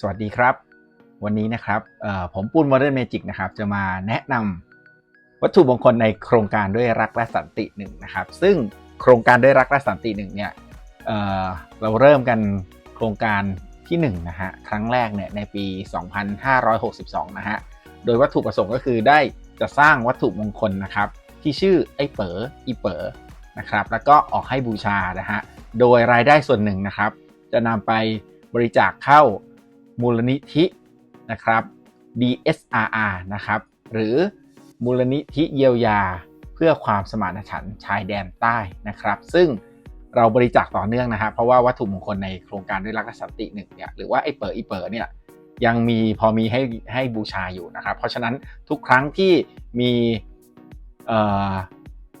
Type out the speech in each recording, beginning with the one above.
สวัสดีครับ วันนี้นะครับผมปูน Modern Magic นะครับจะมาแนะนำวัตถุมงคลในโครงการด้วยรักและสันติหนึ่งนะครับ ซึ่งโครงการด้วยรักและสันติหนึ่งเนี่ยเเราเริ่มกันโครงการที่1นงนะฮะครั้งแรกเนี่ยในปี 2562 นะฮะโดยวัตถุประสงค์ก็คือได้จะสร้างวัตถุมงคลนะครับ ที่ชื่อไอ้เป๋ออีเป๋อนะครับแล้วก็ออกให้บูชานะฮะโดยรายได้ส่วนหนึ่งนะครับ จะนำไปบริจาคเข้า มูลนิธินะครับ DSRR นะครับ หรือมูลนิธิเยียวยาเพื่อความสมานฉันท์ชายแดนใต้นะครับ ซึ่งเราบริจาคต่อเนื่องนะฮะเพราะว่าวัตถุมงคลในโครงการด้วยรักสันติหนึ่งเนี่ยหรือว่าไอ้เปิดอีเปิดเนี่ยยังมีพอมีให้ให้บูชาอยู่นะครับ เพราะฉะนั้นทุกครั้งที่มี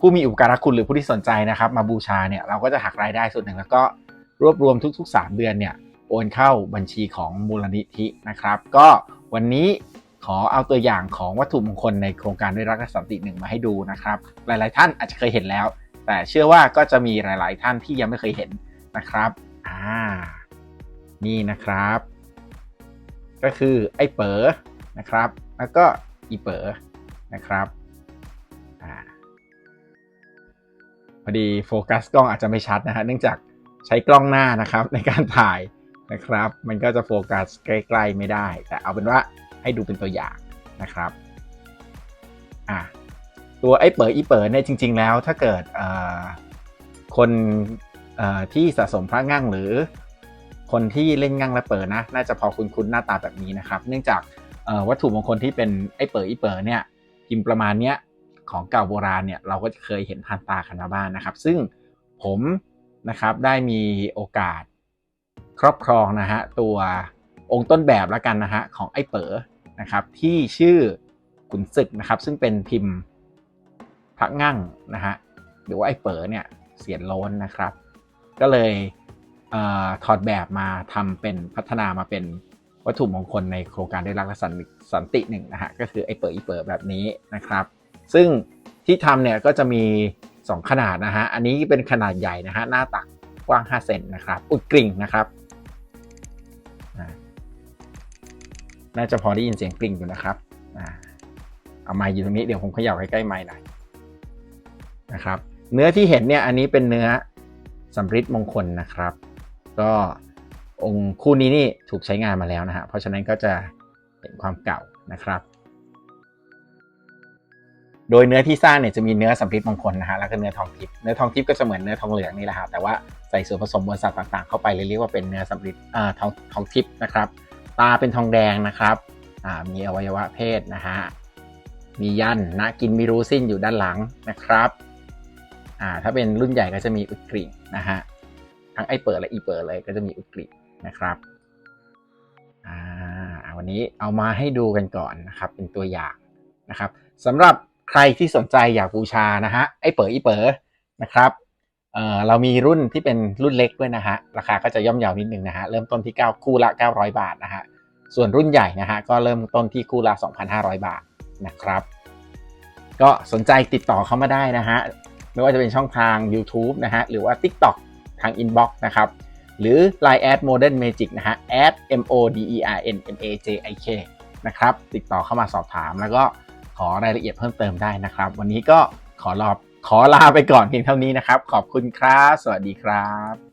ผู้มีอุปการะคุณหรือผู้ที่สนใจนะครับ มาบูชาเนี่ยเราก็จะหักรายได้ส่วนหนึ่งแล้วก็รวบรวมทุก ๆ 3 เดือนเนี่ย โอนเข้าบัญชีของมูลนิธินะครับ ก็วันนี้ขอเอาตัวอย่างของวัตถุมงคลในโครงการด้วยรักและสันติหนึ่งมาให้ดูนะครับ หลาย ๆ ท่านอาจจะเคยเห็นแล้ว แต่เชื่อว่าก็จะมีหลาย ๆ ท่านที่ยังไม่เคยเห็นนะครับอ่านี่นะครับ ก็คือไอ้เป๋อนะครับ แล้วก็อีเป๋อนะครับอ่าพอดีโฟกัสกล้องอาจจะไม่ชัดนะฮะเนื่องจากใช้กล้องหน้านะครับในการถ่าย นะครับ มันก็จะโฟกัสใกล้ๆไม่ได้ แต่เอาเป็นว่าให้ดูเป็นตัวอย่างนะครับอะตัวไอ้เป๋ออีเป๋อเนี่ยจริง ๆ แล้วถ้าเกิดคนที่สะสมพระงั่งหรือ คนที่เล่นงั่งและเป๋อนะ น่าจะพอคุ้นๆหน้าตาแบบนี้นะครับ เนื่องจากวัตถุมงคลที่เป็นไอ้เป๋ออีเป๋อเนี่ยพิมพ์ประมาณเนี้ยของเก่าโบราณเนี่ยเราก็เคยเห็นผ่านตากันมาบ้างนะครับ ซึ่งผมนะครับได้มีโอกาส ครอบครองนะฮะตัวองค์ต้นแบบแล้วกันนะฮะของไอ้เป๋อนะครับที่ชื่อขุนศึกนะครับซึ่งเป็นพิมพ์พระงั่งนะฮะหรือว่าไอ้เป๋อเนี่ยเสียนล้นนะครับ ก็เลยเออถอดแบบมาทำเป็นพัฒนามาเป็นวัตถุมงคลในโครงการได้รักและสันติสันติหนึ่งนะฮะก็คือไอ้เป๋ออีเป๋อแบบนี้นะครับ ซึ่งที่ทำเนี่ยก็จะมี 2 ขนาดนะฮะอันนี้เป็นขนาดใหญ่นะฮะหน้าตักกว้าง 5 เซนนะครับ อุดกริ่งนะครับ น่าจะพอได้ยินเสียงกริ่งอยู่นะครับอเอาไม้อยู่ตรงนี้เดี๋ยวผมเขย่าใกล้ๆไม้หน่อยนะครับ เนื้อที่เห็นเนี่ยอันนี้เป็นเนื้อสำริดมงคลนะครับ ก็องค์คู่นี้นี่ถูกใช้งานมาแล้วนะฮะเพราะฉะนั้นก็จะเห็นความเก่านะครับ โดยเนื้อที่สร้างเนี่ยจะมีเนื้อสำริดมงคลนะฮะแล้วก็เนื้อทองทิพย์เนื้อทองทิพย์ก็จะเหมือนเนื้อทองเหลืองนี่แหละฮะแต่ว่าใส่ส่วนผสมมวลสารต่างๆ เข้าไปเลยเรียกว่าเป็นเนื้อสำริดอ่าทองทองทิพย์นะครับ ตาเป็นทองแดงนะครับอ่ามีอวัยวะเพศนะฮะมียันนะกินม่รู้สิ้นอยู่ด้านหลังนะครับอ่าถ้าเป็นรุ่นใหญ่ก็จะมีอุดกริ่งนะฮะทั้งไอเปิดและอีเปิดเลยก็จะมีอุดกริ่งนะครับอ่าวันนี้เอามาให้ดูกันก่อนนะครับ เป็นตัวอย่างนะครับสำหรับ ใครที่สนใจอยากบูชานะฮะไอ้เป๋ออีเป๋อนะครับเอ่อเรามีรุ่นที่เป็นรุ่นเล็กด้วยนะฮะราคาก็จะย่อมเยาวนิดนึงนะฮะเริ่มต้นที่ 9 คู่ละ 900 บาทนะฮะส่วนรุ่นใหญ่นะฮะก็เริ่มต้นที่คู่ละ 2,500 บาทนะครับ ก็สนใจติดต่อเข้ามาได้นะฮะไม่ว่าจะเป็นช่องทาง YouTube นะฮะหรือว่า TikTok ทาง Inbox นะครับหรือ Line at Modern Magic นะฮะ at m o d e r n m a j i k นะครับ ติดต่อเข้ามาสอบถามแล้วก็ ขอรายละเอียดเพิ่มเติมได้นะครับ วันนี้ก็ขอรอขอลาไปก่อนเพียงเท่านี้นะครับ ขอบคุณครับ สวัสดีครับ